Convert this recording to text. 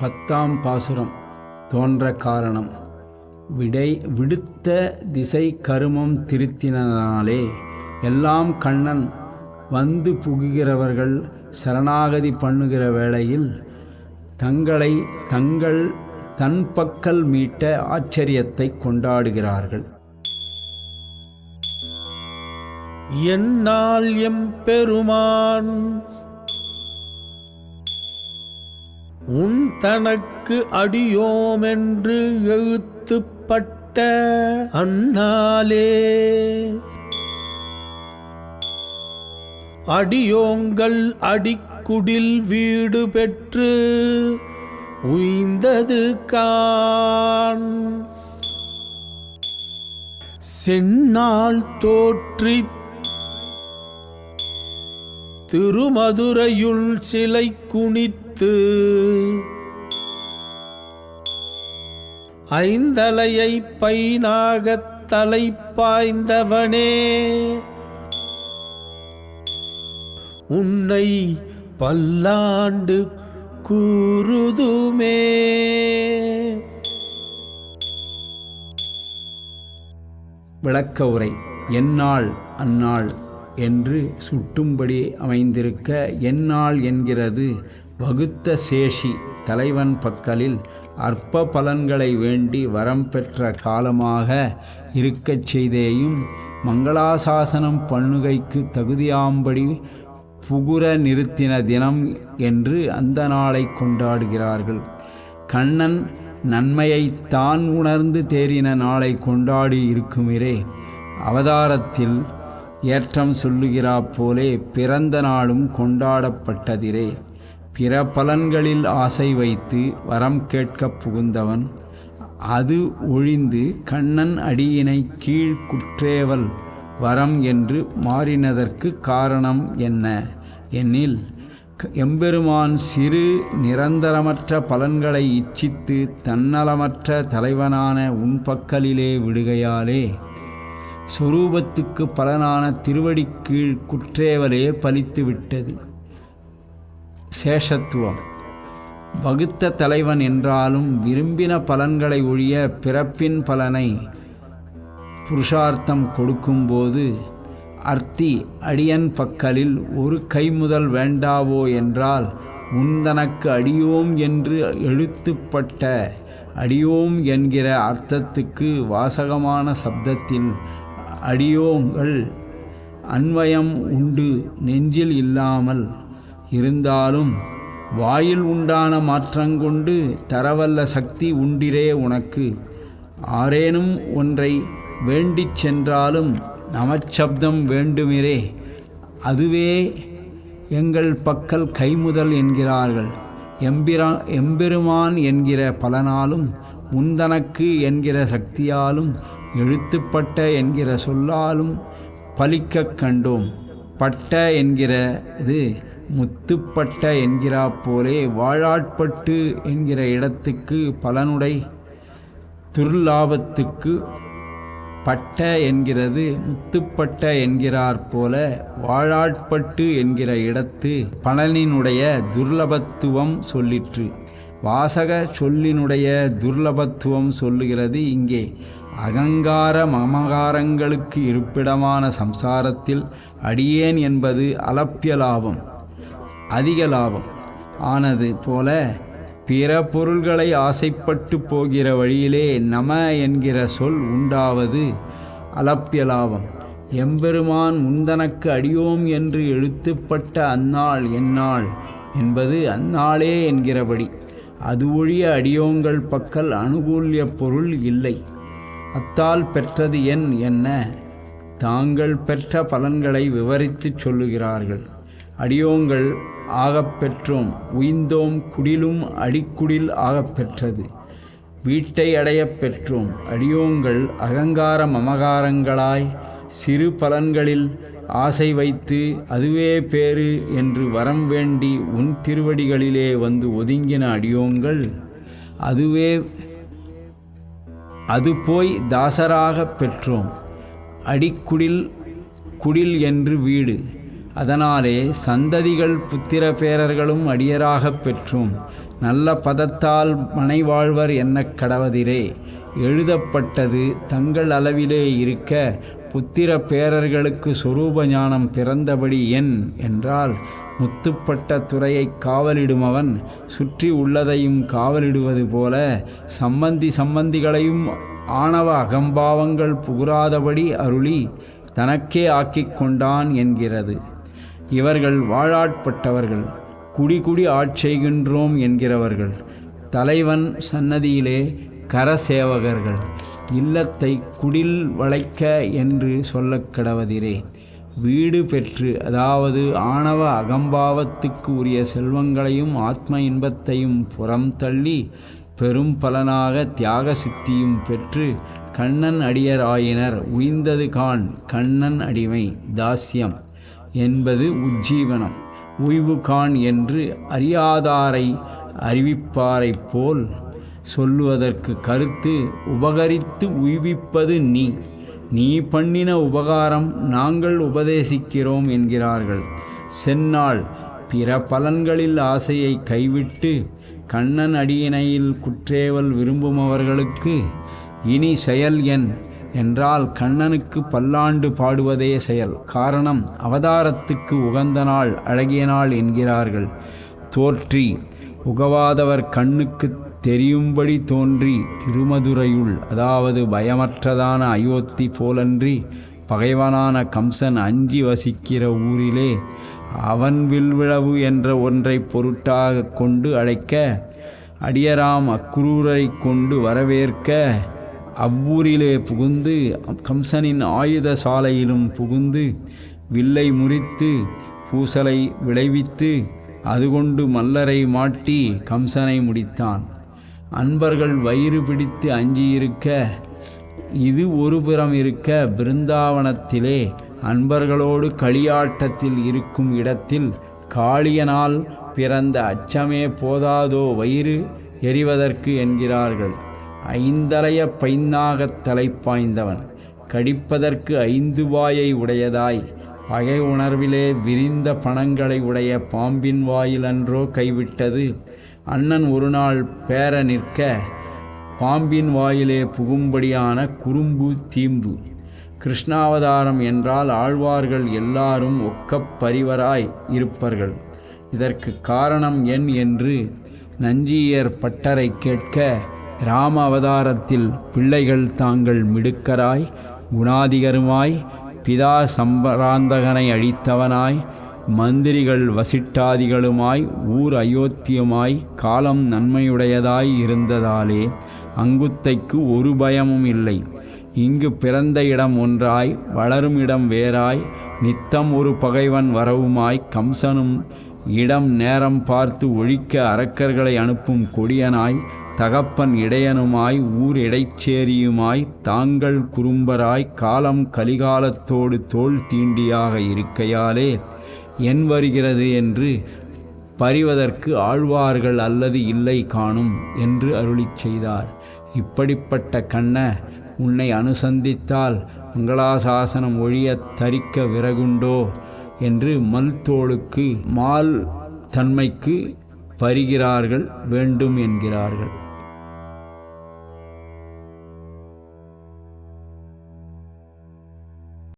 பத்தாம் பாசுரம். தோன்ற காரணம். விடை விடுத்த திசை கருமம் திருத்தினாலே எல்லாம் கண்ணன் வந்து புகுகிறவர்கள் சரணாகதி பண்ணுகிற வேளையில் தங்களை தங்கள் தன் பக்கல் மீட்ட ஆச்சரியத்தை கொண்டாடுகிறார்கள். என்னால் எம்பெருமான் உன் தனக்கு அடியோமென்று எழுத்துப்பட்ட அண்ணாலே அடியோங்கள் அடிக்குடில் வீடு பெற்று உய்ந்தது கான் சென்னால் தோற்றித் திருமதுரையுள் சிலை குனித்து ஐந்தலையை பைனாகத் தலை பாய்ந்தவனே உன்னை பல்லாண்டு கூறுதுமே. விளக்க உரை எந்நாள் அந்நாள் என்று சுட்டும்படி அமைந்திருக்க எந்நாள் என்கிறது வகுத்த சேஷி தலைவன் பக்கலில் அற்ப பலன்களை வேண்டி வரம் பெற்ற காலமாக இருக்கச் செய்தேயும் மங்களாசாசனம் பண்ணுகைக்கு தகுதியாம்படி புகுர நிறுத்தின தினம் என்று அந்த நாளை கொண்டாடுகிறார்கள். கண்ணன் நன்மையை தான் உணர்ந்து தேறின நாளை கொண்டாடி இருக்குமிரே அவதாரத்தில் ஏற்றம் சொல்லுகிறா போலே பிறந்த நாளும் கொண்டாடப்பட்டதிரே. பிற பலன்களில் ஆசை வைத்து வரம் கேட்கப் புகுந்தவன் அது ஒழிந்து கண்ணன் அடியினை கீழ் குற்றேவல் வரம் என்று மாறினதற்கு காரணம் என்ன? எனில் எம்பெருமான் சிறு நிரந்தரமற்ற பலன்களை இச்சித்து தன்னலமற்ற தலைவனான உன் பக்கலிலே விடுகையாலே சொரூபத்துக்கு பலனான திருவடிக்கீழ் குற்றேவலே பலித்து விட்டது சேஷத்துவம் வகுத்த தலைவன் என்றாலும் விரும்பின பலன்களை ஒழிய பிறப்பின் பலனை புருஷார்த்தம் கொடுக்கும்போது அர்த்தி அடியன் பக்கலில் ஒரு கைமுதல் வேண்டாவோ என்றால் உந்தனக்கு அடியோம் என்று எழுத்துப்பட்ட அடியோம் என்கிற அர்த்தத்துக்கு வாசகமான சப்தத்தின் அடியோங்கள் அன்வயம் உண்டு நெஞ்சில் இல்லாமல் இருந்தாலும் வாயில் உண்டான மாற்றங்கொண்டு தரவல்ல சக்தி உண்டிரே உனக்கு. ஆரேனும் ஒன்றை வேண்டிச் சென்றாலும் நமச்சப்தம் வேண்டுமிரே. அதுவே எங்கள் பக்கல் கைமுதல் என்கிறார்கள். எம்பிரா எம்பெருமான் என்கிற பலனாலும் முந்தனக்கு என்கிற சக்தியாலும் எழுத்துப்பட்ட என்கிற சொல்லாலும் பலிக்கக் கண்டோம். பட்ட என்கிறது முத்துப்பட்ட என்கிறா போலே வாழாட்பட்டு என்கிற இடத்துக்கு பலனுடை துர்லாபத்துக்கு பட்ட என்கிறது முத்துப்பட்ட என்கிறார் போல வாழாட்பட்டு என்கிற இடத்து பலனினுடைய துர்லபத்துவம் சொல்லிற்று. வாசக சொல்லினுடைய துர்லபத்துவம் சொல்லுகிறது இங்கே. அகங்கார மமகாரங்களுக்கு இருப்பிடமான சம்சாரத்தில் அடியேன் என்பது அலப்பிய லாபம் அதிக லாபம். ஆனது போல பிற பொருள்களை ஆசைப்பட்டு போகிற வழியிலே நம என்கிற சொல் உண்டாவது அலப்பிய லாபம். எம்பெருமான் முந்தனக்கு அடியோம் என்று எழுத்துப்பட்ட அந்நாள் எந்நாள் என்பது அந்நாளே என்கிறபடி அது ஒழிய அடியோங்கள் பக்கல் அனுகூல்ய பொருள் இல்லை. அத்தால் பெற்றது என் என்ன? தாங்கள் பெற்ற பலன்களை விவரித்துச் சொல்லுகிறார்கள். அடியோங்கள் ஆகப் பெற்றோம் உய்ந்தோம் குடிலும் அடிக்குடில் ஆகப் பெற்றது வீட்டை அடையப் பெற்றோம். அடியோங்கள் அகங்கார மமகாரங்களாய் சிறு பலன்களில் ஆசை வைத்து அதுவே பேறு என்று வரம் வேண்டி உன் திருவடிகளிலே வந்து ஒதுங்கின அடியோங்கள் அதுவே அது போய் தாசராகப் பெற்றோம். அடிக்குடில் குடில் என்று வீடு. அதனாலே சந்ததிகள் புத்திர பேரர்களும் அடியராகப் பெற்றோம். நல்ல பதத்தால் மனைவாழ்வர் என்னக் கடவதிரே. எழுதப்பட்டது தங்கள் அளவிலே இருக்க புத்திர பேரர்களுக்கு சொரூப ஞானம் பிறந்தபடி என் என்றால் முத்துப்பட்ட துறையைக் காவலிடுமவன் சுற்றி உள்ளதையும் காவலிடுவது போல சம்பந்தி சம்பந்திகளையும் ஆணவ அகம்பாவங்கள் புகுராதபடி அருளி தனக்கே ஆக்கிக் கொண்டான் என்கிறது. இவர்கள் வாழாட்பட்டவர்கள். குடி குடி ஆட்செய்கின்றோம் என்கிறவர்கள். தலைவன் சன்னதியிலே கரசேவகர்கள். இல்லத்தை குடில் வளைக்க என்று சொல்ல கடவதிரே. வீடு பெற்று அதாவது ஆணவ அகம்பாவத்துக்கு உரிய செல்வங்களையும் ஆத்ம இன்பத்தையும் புறம் தள்ளி பெரும் பலனாக தியாக சித்தியும் பெற்று கண்ணன் அடியர் ஆயினர் உய்ந்தது கான் கண்ணன் அடிமை தாஸ்யம் என்பது உஜ்ஜீவனம். உய்வு கான் என்று அறியாதாரை அறிவிப்பாரைப் போல் சொல்லுவதற்கு கருத்து உபகரித்து உய்விப்பது நீ. நீ பண்ணின உபகாரம் நாங்கள் உபதேசிக்கிறோம் என்கிறார்கள். செந்நாள் பிற பலன்களில் ஆசையை கைவிட்டு கண்ணன் அடியினையில் குற்றேவல் விரும்புமவர்களுக்கு இனி செயல் என். என்றால் கண்ணனுக்கு பல்லாண்டு பாடுவதே செயல். காரணம் அவதாரத்துக்கு உகந்த நாள் அழகிய நாள் என்கிறார்கள். தோற்றி உகவாதவர் கண்ணுக்கு தெரியும்படி தோன்றி திருமதுரையுள் அதாவது பயமற்றதான அயோத்தி போலன்றி பகைவனான கம்சன் அஞ்சி வசிக்கிற ஊரிலே அவன் வில்விழவு என்ற ஒன்றை பொருட்டாக கொண்டு அழைக்க அடியராம் அக்ரூரை கொண்டு வரவேற்க அவ்வூரிலே புகுந்து கம்சனின் ஆயுத சாலையிலும் புகுந்து வில்லை முறித்து பூசலை விளைவித்து அதுகொண்டு மல்லரை மாட்டி கம்சனை முடித்தான். அன்பர்கள் வயிறு பிடித்து அஞ்சியிருக்க இது ஒரு புறம் இருக்க பிருந்தாவனத்திலே அன்பர்களோடு களியாட்டத்தில் இருக்கும் இடத்தில் காளியனால் பிறந்த அச்சமே போதாதோ வயிறு எறிவதற்கு என்கிறார்கள். ஐந்தலைய பைந்தாகத் தலைப்பாய்ந்தவன் கடிப்பதற்கு ஐந்து வாயை உடையதாய் பகை உணர்விலே விரிந்த பணங்களை உடைய பாம்பின் வாயிலன்றோ கைவிட்டது. அண்ணன் ஒரு நாள் பேர நிற்க பாம்பின் வாயிலே புகும்படியான குறும்பு தீம்பு. கிருஷ்ணாவதாரம் என்றால் ஆழ்வார்கள் எல்லாரும் ஒக்கப்பரிவராய் இருப்பார்கள் இருப்பர்கள். இதற்கு காரணம் என் என்று நஞ்சியர் பட்டரை கேட்க ராம அவதாரத்தில் பிள்ளைகள் தாங்கள் மிடுக்கராய் குணாதிகருமாய் பிதா சம்பராந்தகனை அழித்தவனாய் மந்திரிகள் வசிட்டாதிகளுமாய் ஊர் அயோத்தியமாய் காலம் நன்மையுடையதாய் இருந்ததாலே அங்குத்தைக்கு ஒரு பயமும் இல்லை. இங்கு பிறந்த இடம் ஒன்றாய் வளரும் இடம் வேறாய் நித்தம் ஒரு பகைவன் வரவுமாய் கம்சனும் இடம் நேரம் பார்த்து ஒழிக்க அரக்கர்களை அனுப்பும் கொடியனாய் தகப்பன் இடையனுமாய் ஊர் இடைச்சேரியுமாய் தாங்கள் குறும்பராய் காலம் கலிகாலத்தோடு தோல் தீண்டியாக இருக்கையாலே என் வருகிறது என்று பறிவதற்கு ஆழ்வார்கள் அல்லது இல்லை காணும் என்று அருளிச் செய்தார். இப்படிப்பட்ட கண்ண உன்னை அனுசந்தித்தால் மங்களாசாசனம் ஒழிய தரிக்க விறகுண்டோ என்று மல்தோளுக்கு மால் தன்மைக்கு பறிகிறார்கள் வேண்டும் என்கிறார்கள்.